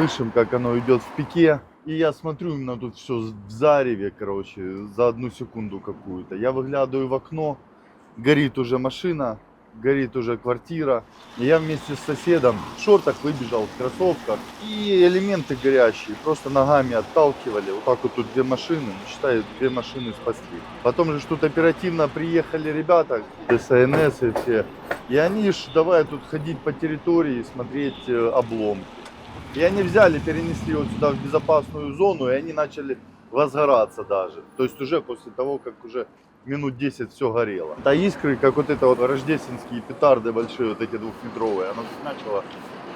слышим, как оно идет в пике. И я смотрю, именно тут все в зареве, короче, за одну секунду какую-то. Я выглядываю в окно, горит уже машина, горит уже квартира. И я вместе с соседом в шортах выбежал, в кроссовках. И элементы горящие просто ногами отталкивали. Вот так вот тут две машины, считай, две машины спасли. Потом же тут оперативно приехали ребята, ДСНС и все. И они ж давай тут ходить по территории, смотреть э, обломки. И они взяли, перенесли вот сюда в безопасную зону, и они начали возгораться даже. То есть уже после того, как уже минут 10 все горело. А искры, как вот это вот рождественские петарды большие, вот эти двухметровые, оно начало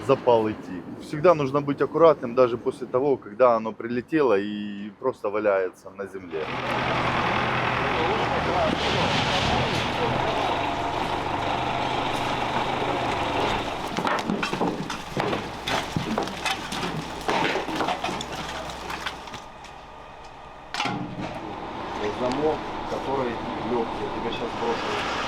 запал идти. Всегда нужно быть аккуратным даже после того, когда оно прилетело и просто валяется на земле. Замок, который легкий. Я тебе сейчас брошу.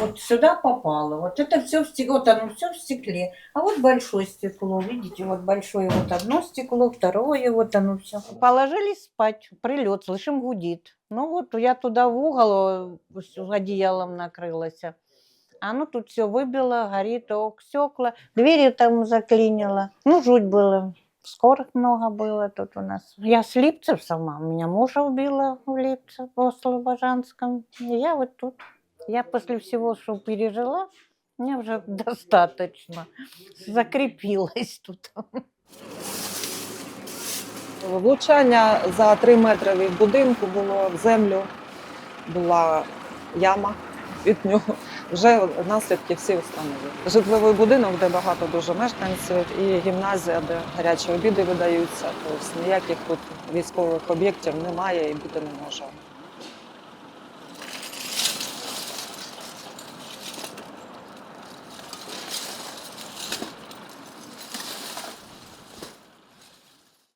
Вот сюда попало. Вот это все в стекле. Вот оно все в стекле. А вот большое стекло. Видите, вот большое вот одно стекло, второе, вот оно все. Положились спать, прилет, слышим, гудит. Ну вот я туда в угол э, с одеялом накрылась. А ну тут все выбило, горит, ок, стекла, двери там заклинило. Ну, жуть было. Скорых много было тут у нас. Я с Липцев сама. Меня мужа убила в Липце, в Слобожанском. Я вот тут. Я после всего, что пережила, мне уже достаточно. Закрепилась тут. Влучання за три метри від будинку було в землю, була яма від нього. Вже наслідки всі встановлені. Житловий будинок, де багато дуже мешканців, і гімназія, де гарячі обіди видаються. Тобто ніяких тут військових об'єктів немає і бути не може.